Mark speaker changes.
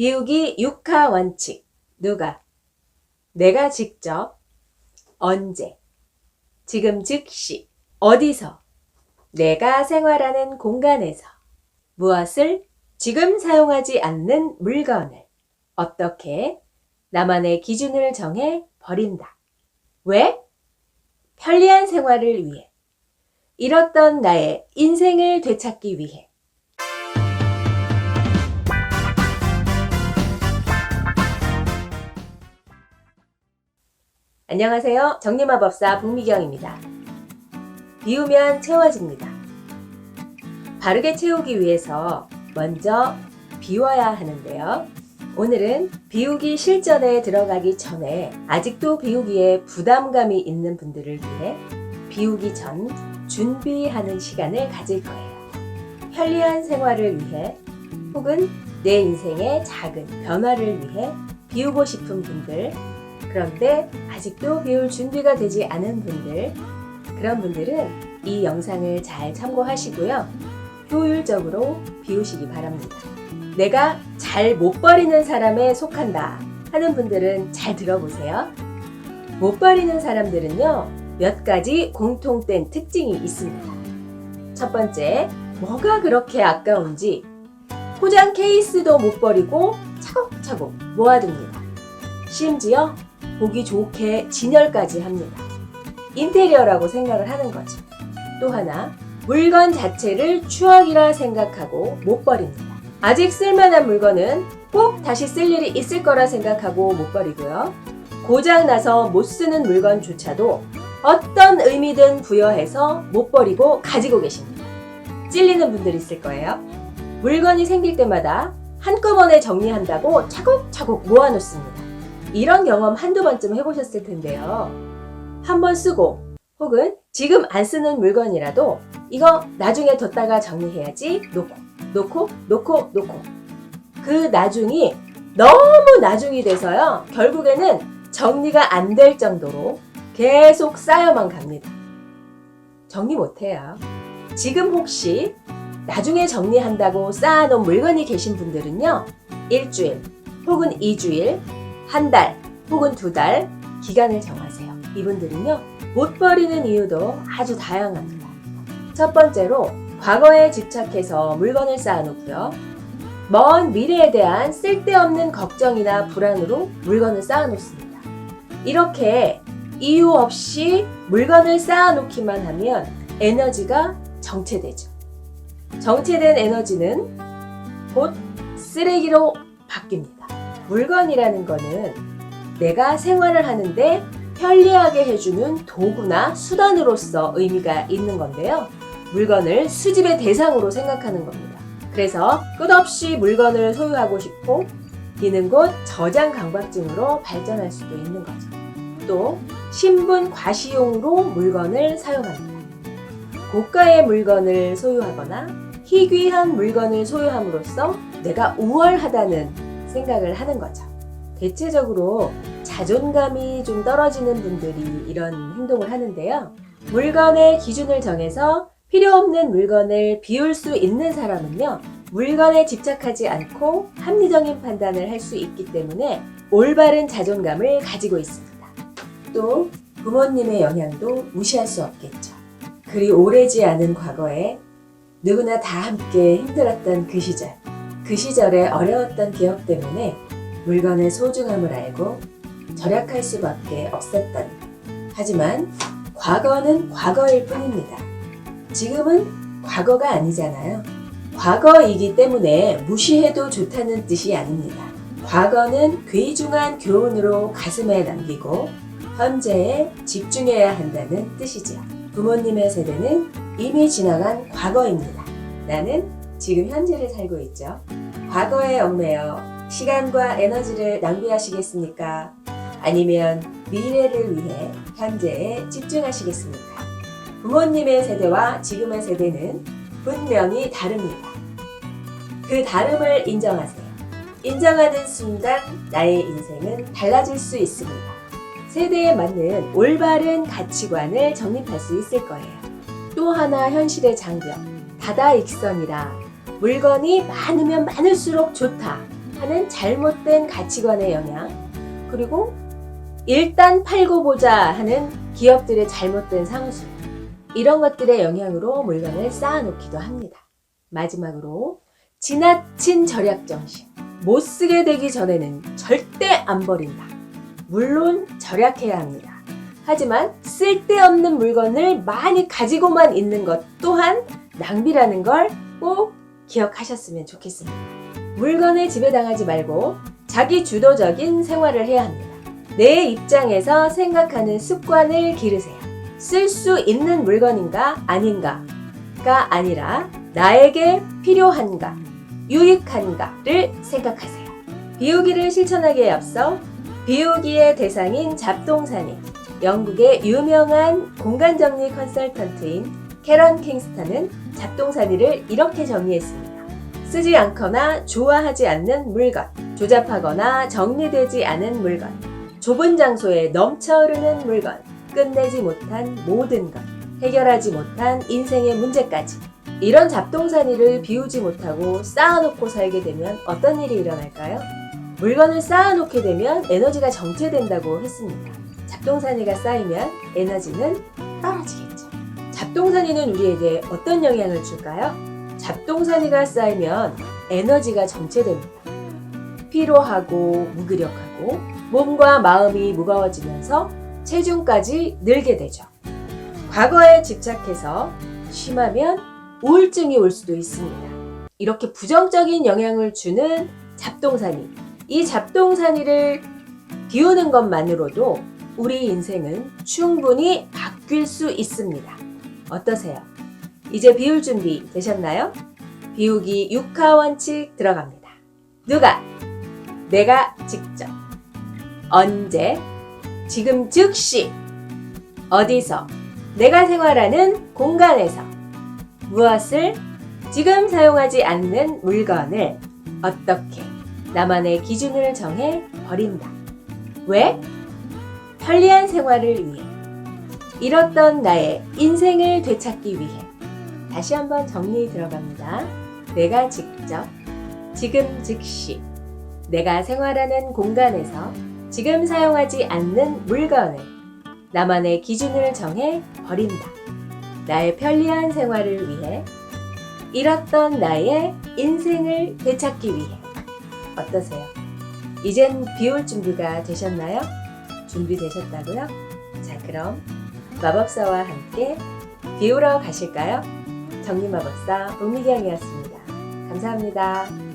Speaker 1: 비우기 6화 원칙. 누가? 내가 직접, 언제, 지금 즉시, 어디서, 내가 생활하는 공간에서, 무엇을 지금 사용하지 않는 물건을 어떻게 나만의 기준을 정해 버린다. 왜? 편리한 생활을 위해. 잃었던 나의 인생을 되찾기 위해. 안녕하세요. 정리마법사 북미경입니다. 비우면 채워집니다. 바르게 채우기 위해서 먼저 비워야 하는데요. 오늘은 비우기 실전에 들어가기 전에 아직도 비우기에 부담감이 있는 분들을 위해 비우기 전 준비하는 시간을 가질 거예요. 편리한 생활을 위해 혹은 내 인생의 작은 변화를 위해 비우고 싶은 분들, 그런데 아직도 비울 준비가 되지 않은 분들, 그런 분들은 이 영상을 잘 참고하시고요. 효율적으로 비우시기 바랍니다. 내가 잘 못 버리는 사람에 속한다 하는 분들은 잘 들어보세요. 못 버리는 사람들은요, 몇 가지 공통된 특징이 있습니다. 첫 번째, 뭐가 그렇게 아까운지 포장 케이스도 못 버리고 차곡차곡 모아둡니다. 심지어 보기 좋게 진열까지 합니다. 인테리어라고 생각을 하는 거죠. 또 하나, 물건 자체를 추억이라 생각하고 못 버립니다. 아직 쓸만한 물건은 꼭 다시 쓸 일이 있을 거라 생각하고 못 버리고요. 고장나서 못 쓰는 물건조차도 어떤 의미든 부여해서 못 버리고 가지고 계십니다. 찔리는 분들 있을 거예요. 물건이 생길 때마다 한꺼번에 정리한다고 차곡차곡 모아놓습니다. 이런 경험 한두 번쯤 해보셨을 텐데요. 한 번 쓰고 혹은 지금 안 쓰는 물건이라도 이거 나중에 뒀다가 정리해야지 놓고 놓고 놓고 놓고 그 나중이 너무 나중이 돼서요 결국에는 정리가 안 될 정도로 계속 쌓여만 갑니다. 정리 못해요. 지금 혹시 나중에 정리한다고 쌓아놓은 물건이 계신 분들은요 일주일 혹은 이주일 한 달 혹은 두 달 기간을 정하세요. 이분들은요, 못 버리는 이유도 아주 다양합니다. 첫 번째로, 과거에 집착해서 물건을 쌓아놓고요. 먼 미래에 대한 쓸데없는 걱정이나 불안으로 물건을 쌓아놓습니다. 이렇게 이유 없이 물건을 쌓아놓기만 하면 에너지가 정체되죠. 정체된 에너지는 곧 쓰레기로 바뀝니다. 물건이라는 거는 내가 생활을 하는데 편리하게 해주는 도구나 수단으로서 의미가 있는 건데요. 물건을 수집의 대상으로 생각하는 겁니다. 그래서 끝없이 물건을 소유하고 싶고 이는 곧 저장 강박증으로 발전할 수도 있는 거죠. 또 신분 과시용으로 물건을 사용합니다. 고가의 물건을 소유하거나 희귀한 물건을 소유함으로써 내가 우월하다는 생각을 하는 거죠. 대체적으로 자존감이 좀 떨어지는 분들이 이런 행동을 하는데요. 물건의 기준을 정해서 필요 없는 물건을 비울 수 있는 사람은요, 물건에 집착하지 않고 합리적인 판단을 할 수 있기 때문에 올바른 자존감을 가지고 있습니다. 또 부모님의 영향도 무시할 수 없겠죠. 그리 오래지 않은 과거에 누구나 다 함께 힘들었던 그 시절, 그 시절에 어려웠던 기억 때문에 물건의 소중함을 알고 절약할 수밖에 없었던. 하지만 과거는 과거일 뿐입니다. 지금은 과거가 아니잖아요. 과거이기 때문에 무시해도 좋다는 뜻이 아닙니다. 과거는 귀중한 교훈으로 가슴에 남기고 현재에 집중해야 한다는 뜻이죠. 부모님의 세대는 이미 지나간 과거입니다. 나는 지금 현재를 살고 있죠. 과거에 얽매여 시간과 에너지를 낭비하시겠습니까? 아니면 미래를 위해 현재에 집중하시겠습니까? 부모님의 세대와 지금의 세대는 분명히 다릅니다. 그 다름을 인정하세요. 인정하는 순간 나의 인생은 달라질 수 있습니다. 세대에 맞는 올바른 가치관을 정립할 수 있을 거예요. 또 하나 현실의 장벽, 다다익선이라 물건이 많으면 많을수록 좋다. 하는 잘못된 가치관의 영향, 그리고 일단 팔고 보자 하는 기업들의 잘못된 상술, 이런 것들의 영향으로 물건을 쌓아놓기도 합니다. 마지막으로 지나친 절약 정신. 못 쓰게 되기 전에는 절대 안 버린다. 물론 절약해야 합니다. 하지만 쓸데없는 물건을 많이 가지고만 있는 것 또한 낭비라는 걸 꼭 기억하셨으면 좋겠습니다. 물건에 지배당하지 말고 자기 주도적인 생활을 해야 합니다. 내 입장에서 생각하는 습관을 기르세요. 쓸 수 있는 물건인가 아닌가가 아니라 나에게 필요한가, 유익한가를 생각하세요. 비우기를 실천하기에 앞서 비우기의 대상인 잡동사니, 영국의 유명한 공간 정리 컨설턴트인 캐런 킹스턴은 잡동사니를 이렇게 정의했습니다. 쓰지 않거나 좋아하지 않는 물건, 조잡하거나 정리되지 않은 물건, 좁은 장소에 넘쳐 흐르는 물건, 끝내지 못한 모든 것, 해결하지 못한 인생의 문제까지. 이런 잡동사니를 비우지 못하고 쌓아놓고 살게 되면 어떤 일이 일어날까요? 물건을 쌓아놓게 되면 에너지가 정체된다고 했습니다. 잡동사니가 쌓이면 에너지는 떨어지겠죠. 잡동사니는 우리에게 어떤 영향을 줄까요? 잡동사니가 쌓이면 에너지가 정체됩니다. 피로하고 무기력하고 몸과 마음이 무거워지면서 체중까지 늘게 되죠. 과거에 집착해서 심하면 우울증이 올 수도 있습니다. 이렇게 부정적인 영향을 주는 잡동사니. 이 잡동사니를 비우는 것만으로도 우리 인생은 충분히 바뀔 수 있습니다. 어떠세요? 이제 비울 준비 되셨나요? 비우기 6화 원칙 들어갑니다. 누가? 내가 직접. 언제? 지금 즉시. 어디서? 내가 생활하는 공간에서. 무엇을? 지금 사용하지 않는 물건을 어떻게? 나만의 기준을 정해 버린다. 왜? 편리한 생활을 위해. 잃었던 나의 인생을 되찾기 위해. 다시 한번 정리 들어갑니다. 내가 직접, 지금 즉시, 내가 생활하는 공간에서 지금 사용하지 않는 물건을 나만의 기준을 정해 버린다. 나의 편리한 생활을 위해, 잃었던 나의 인생을 되찾기 위해. 어떠세요? 이젠 비울 준비가 되셨나요? 준비되셨다고요? 자, 그럼 마법사와 함께 비우러 가실까요? 정리마법사 복미경이었습니다. 감사합니다.